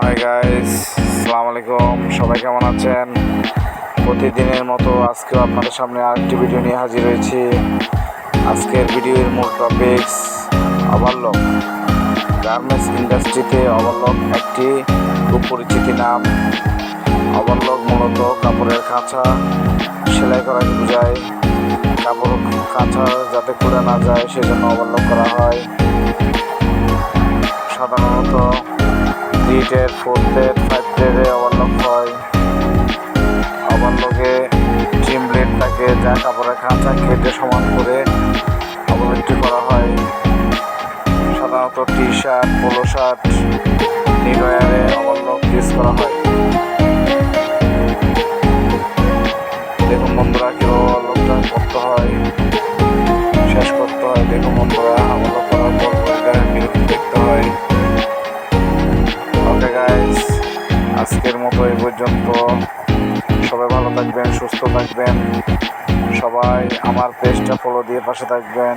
Hi guys আসসালামু আলাইকুম সবাই কেমন আছেন? প্রতিদিনের মতো আজকেও আপনাদের সামনে আরেকটি ভিডিও নিয়ে হাজির হয়েছি। আজকের ভিডিওর মূল টপিকস ওভারলক গার্মেন্টস ইন্ডাস্ট্রিতে ওভারলক একটি সুপরিচিতি নাম। ওভারলক মূলত কাপড়ের খাঁচা সেলাই করাকে বোঝায়? কাপড় কাঁচা যাতে খুলে না যায়, সেজন্য ওভারলক করা হয়। সাধারণত three Ted four Ted five টেডে overlock হয় ওভারলকে ট্রিম ব্লেডটাকে যা কাপড়ের খাঁচা কেটে সমান করে ওভারলকটি করা হয়। সাধারণত টি শার্ট পোলো শার্ট আজকের মতো এই পর্যন্ত। সবাই ভালো থাকবেন, সুস্থ থাকবেন। সবাই আমার পেজটা ফলো দিয়ে পাশে থাকবেন।